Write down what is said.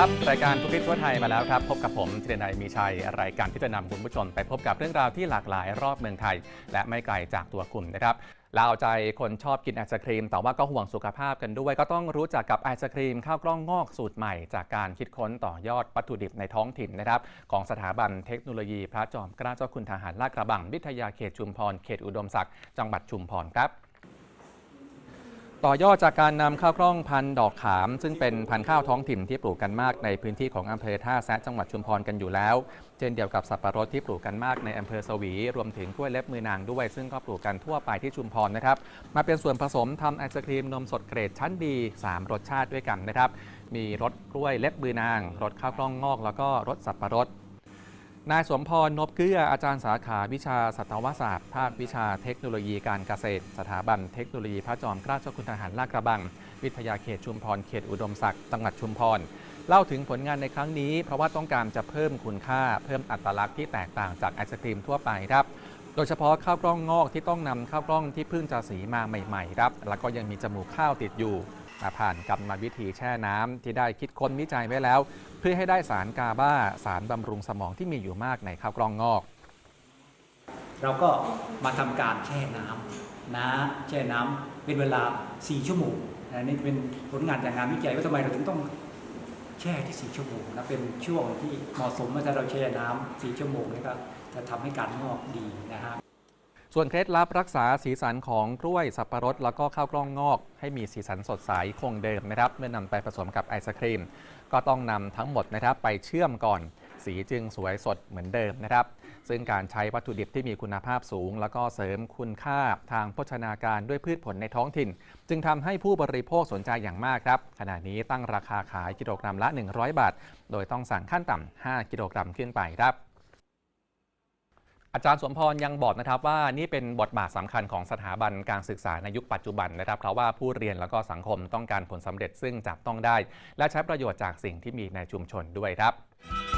ครับ รายการทุกทิศทั่วไทยมาแล้วครับ พบกับผมเทรนายมีชัย รายการที่จะนำคุณผู้ชมไปพบกับเรื่องราวที่หลากหลายรอบเมืองไทย และไม่ไกลจากตัวคุณนะครับเราเอาใจคนชอบกินไอศครีม แต่ว่าก็ห่วงสุขภาพกันด้วย ก็ต้องรู้จักกับไอศครีมข้าวกล้องงอกสูตรใหม่ จากการคิดค้นต่อยอดวัตถุดิบในท้องถิ่นนะครับ ของสถาบันเทคโนโลยี พระจอมเกล้าเจ้าคุณทหารลาดกระบังวิทยาเขตชุมพรเขตอุดมศักดิ์จังหวัดชุมพรครับ ต่อยอดจากการนำข้าวกล้องพันดอกขาม ซึ่งเป็นพันธุ์ข้าวท้องถิ่นที่ปลูกกันมากในพื้นที่ของอำเภอท่าแซะจังหวัดชุมพรกันอยู่แล้ว เช่นเดียวกับสับปะรดที่ปลูกกันมากในอำเภอสวี รวมถึงกล้วยเล็บมือนางด้วย ซึ่งก็ปลูกกันทั่วไปที่ชุมพรนะครับมาเป็นส่วนผสมทำไอศครีมนมสดเกรดชั้นดี 3 รสชาติด้วยกันนะครับมีรสกล้วยเล็บมือนางรสข้าวกล้องงอก แล้วก็รสสับปะรด นายสมพรนบเกื้ออาจารย์สาขาวิชาสัตวศาสตร์ภาควิชาเทคโนโลยีการเกษตร สถาบันเทคโนโลยีพระจอมเกล้าเจ้าคุณทหารลาดกระบัง วิทยาเขตชุมพรเขตอุดมศักดิ์จังหวัดชุมพร เล่าถึงผลงานในครั้งนี้ เพราะว่าต้องการจะเพิ่มคุณค่าเพิ่มอัตลักษณ์ที่แตกต่างจากไอศครีมทั่วไปครับโดยเฉพาะข้าวกล้องงอกที่ต้องนำข้าวกล้องที่เพิ่งจะสีมาใหม่ๆครับแล้วก็ยังมีจมูกข้าวติดอยู่ ผ่านกรรมวิธีแช่น้ำที่ได้คิดค้นวิจัยไว้แล้ว เพื่อให้ได้สารกาบาสารบำรุงสมองที่มีอยู่มากในข้าวกล้องงอก เราก็มาทำการแช่น้ำนะแช่น้ำเป็นเวลา 4 ชั่วโมงนะนี่เป็นผลงานจากงานวิจัยว่าทำไมเราถึงต้องแช่ที่ 4 ชั่วโมงนะเป็นช่วงที่เหมาะสมว่าถ้าเราแช่น้ำ4ชั่วโมงนี่ก็จะทำให้การงอกดีนะฮะ ส่วนเคล็ดลับรักษาสีสันของกล้วยสับปะรด แล้วก็ข้าวกล้องงอก ให้มีสีสันสดใสคงเดิมนะครับ เมื่อนำไปผสมกับไอศครีม ก็ต้องนำทั้งหมดนะครับไปเชื่อมก่อน สีจึงสวยสดเหมือนเดิมนะครับ ซึ่งการใช้วัตถุดิบที่มีคุณภาพสูง แล้วก็เสริมคุณค่าทางโภชนาการด้วยพืชผลในท้องถิ่น จึงทำให้ผู้บริโภคสนใจอย่างมากครับ ขณะนี้ตั้งราคาขายกิโลกรัมละ 100 บาท โดยต้องสั่งขั้นต่ำ5กิโลกรัมขึ้นไปครับ อาจารย์สมพรยังบอกนะครับว่านี่เป็นบทบาทสำคัญของสถาบันการศึกษาในยุคปัจจุบันนะครับ เพราะว่าผู้เรียนแล้วก็สังคมต้องการผลสำเร็จซึ่งจับต้องได้ และใช้ประโยชน์จากสิ่งที่มีในชุมชนด้วยครับ